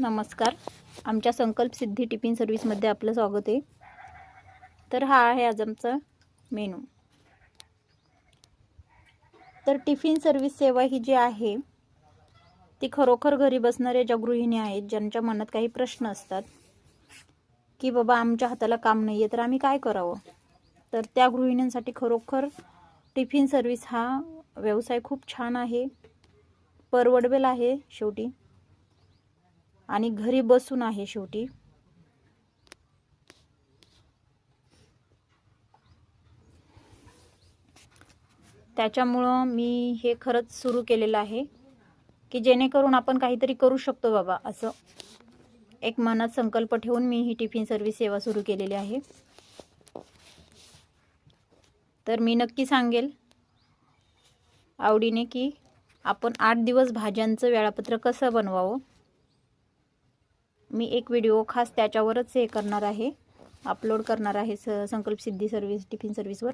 नमस्कार. आमच्या संकल्प सिद्धी टिफिन सर्व्हिसमध्ये आपलं स्वागत आहे. तर हा आहे आज आमचा मेनू तर टिफिन सर्व्हिस सेवा ही जी आहे ती खरोखर घरी बसणाऱ्या ज्या गृहिणी आहेत ज्यांच्या मनात काही प्रश्न असतात की बाबा आमच्या हाताला काम नाही आहे तर आम्ही काय करावं? तर त्या गृहिणींसाठी खरोखर टिफिन सर्व्हिस हा व्यवसाय खूप छान आहे. परवडवेल आहे शेवटी. आणि घरी बसून आहे शेवटी. त्याच्यामुळं मी हे खरंच सुरू केलेलं आहे की जेणेकरून आपण काहीतरी करू शकतो बाबा असं एक मनात संकल्प ठेवून मी ही टिफिन सर्व्हिस सेवा सुरू केलेली आहे. तर मी नक्की सांगेल आवडीने की आपण आठ दिवस भाज्यांचं वेळापत्रक कसं बनवावं मी एक व्हिडिओ खास त्याच्यावरच हे करणार आहे. अपलोड करणार आहे स संकल्प सिद्धी सर्व्हिस टिफिन सर्व्हिसवर